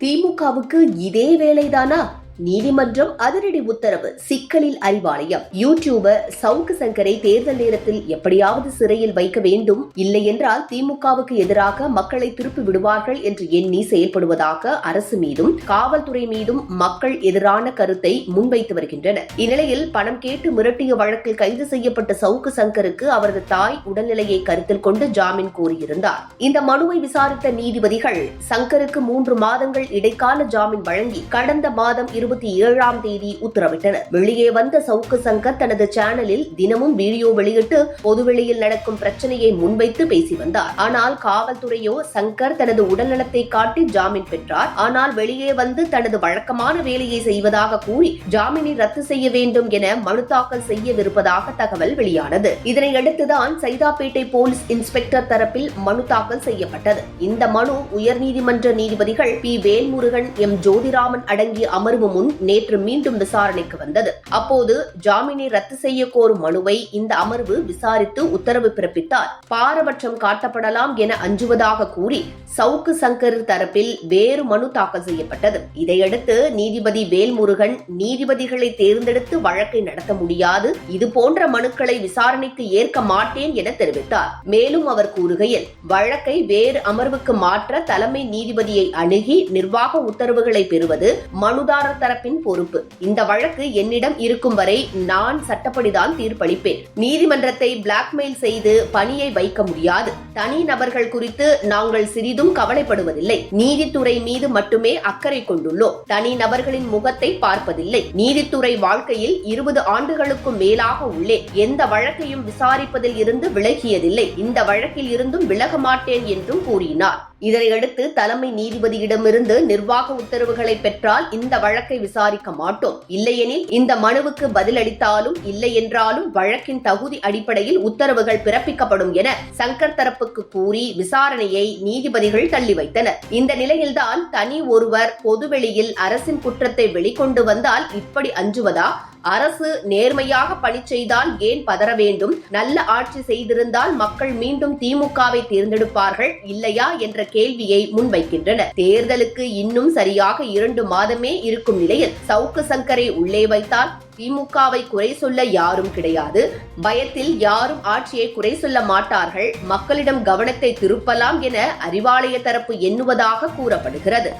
திமுகவுக்கு இதே வேலைதானா? நீதிமன்றம் அதிரடி உத்தரவு சிக்கலில் அறிவாலயம். யூடியூபர் சவுக்கு சங்கரை தேர்தல் நேரத்தில் எப்படியாவது சிறையில் வைக்க வேண்டும் இல்லை என்றால் திமுகவுக்கு எதிராக மக்களை திருப்பி விடுவார்கள் என்று எண்ணி செயல்படுவதாக அரசு மீதும் காவல்துறை மீதும் மக்கள் எதிரான கருத்தை முன்வைத்து வருகின்றனர். இந்நிலையில் பணம் கேட்டு மிரட்டிய வழக்கில் கைது செய்யப்பட்ட சவுக்கு சங்கருக்கு அவரது தாய் உடல்நிலையை கருத்தில் கொண்டு ஜாமீன் கோரியிருந்தார். இந்த மனுவை விசாரித்த நீதிபதிகள் சங்கருக்கு மூன்று மாதங்கள் இடைக்கால ஜாமீன் வழங்கி கடந்த மாதம் இரு இருபத்தி ஏழாம் தேதி உத்தரவிட்டனர். வெளியே வந்த சவுக்கு சங்கர் தனது சேனலில் தினமும் வீடியோ வெளியிட்டு பொதுவெளியில் நடக்கும் பிரச்சனையை முன்வைத்து பேசி வந்தார். ஆனால் காவல்துறையோ சங்கர் தனது உடல்நலத்தை காட்டி ஜாமீன் பெற்றார். ஆனால் வெளியே வந்து தனது வழக்கமான வேலையை செய்வதாக கூறி ஜாமீனை ரத்து செய்ய வேண்டும் என மனு தாக்கல் செய்யவிருப்பதாக தகவல் வெளியானது. இதனையடுத்துதான் சைதாப்பேட்டை போலீஸ் இன்ஸ்பெக்டர் தரப்பில் மனு தாக்கல் செய்யப்பட்டது. இந்த மனு உயர்நீதிமன்ற நீதிபதிகள் பி. வேல்முருகன் எம். ஜோதிராமன் அடங்கிய அமர்வு முன் நேற்று மீண்டும் விசாரணைக்கு வந்தது. அப்போது ஜாமீனை ரத்து செய்ய கோரும் மனுவை இந்த அமர்வு விசாரித்து உத்தரவு பிறப்பித்தார். பாரபட்சம் காட்டப்படலாம் என அஞ்சுவதாக கூறி சவுக்கு சங்கர் தரப்பில் வேறு மனு தாக்கல் செய்யப்பட்டது. இதையடுத்து நீதிபதி வேல்முருகன் நீதிபதிகளை தேர்ந்தெடுத்து வழக்கை நடத்த முடியாது. இது போன்ற மனுக்களை விசாரணைக்கு ஏற்க மாட்டேன் என தெரிவித்தார். மேலும் அவர் கூறுகையில் வழக்கை வேறு அமர்வுக்கு மாற்ற தலைமை நீதிபதியை அணுகி நிர்வாக உத்தரவுகளை பெறுவது மனுதாரர் தரப்பின் பொறுப்பு. இந்த வழக்கு என்னிடம் இருக்கும் வரை நான் சட்டப்படிதான் தீர்ப்பளிப்பேன். நீதிமன்றத்தை பிளாக்மெயில் செய்து பணியை வைக்க முடியாது. தனி நபர்கள் குறித்து நாங்கள் சிறிதும் கவலைப்படுவதில்லை. நீதித்துறை மீது மட்டுமே அக்கறை கொண்டுள்ளோம். தனி நபர்களின் முகத்தை பார்ப்பதில்லை. நீதித்துறை வாழ்க்கையில் இருபது ஆண்டுகளுக்கும் மேலாக உள்ளே. எந்த வழக்கையும் விசாரிப்பதில் இருந்து விலகியதில்லை. இந்த வழக்கில் இருந்தும் விலக மாட்டேன் என்றும் கூறினார். இதனையடுத்து தலைமை நீதிபதியிடமிருந்து நிர்வாக உத்தரவுகளை பெற்றால் இந்த வழக்கை விசாரிக்க மாட்டோம். இல்லையெனில் இந்த மனுவுக்கு பதிலளித்தாலும் இல்லை என்றாலும் வழக்கின் தகுதி அடிப்படையில் உத்தரவுகள் பிறப்பிக்கப்படும் என சங்கர் தரப்புக்கு கூறி விசாரணையை நீதிபதிகள் தள்ளி வைத்தனர். இந்த நிலையில்தான் தனி ஒருவர் பொதுவெளியில் அரசின் குற்றத்தை வெளிக்கொண்டு வந்தால் இப்படி அஞ்சுவதா? அரசு நேர்மையாக பணி செய்தால் ஏன் பதற வேண்டும்? நல்ல ஆட்சி செய்திருந்தால் மக்கள் மீண்டும் திமுகவை தேர்ந்தெடுப்பார்கள் இல்லையா என்ற கேள்வியை முன்வைக்கின்றனர் தேர்தலுக்கு இன்னும் சரியாக இரண்டு மாதமே இருக்கும் நிலையில் சவுக்கு சங்கரை உள்ளே வைத்தால் திமுகவை குறை சொல்ல யாரும் கிடையாது. பயத்தில் யாரும் ஆட்சியை குறை சொல்ல மாட்டார்கள். மக்களிடம் கவனத்தை திருப்பலாம் என அறிவாலய தரப்பு எண்ணுவதாக கூறப்படுகிறது.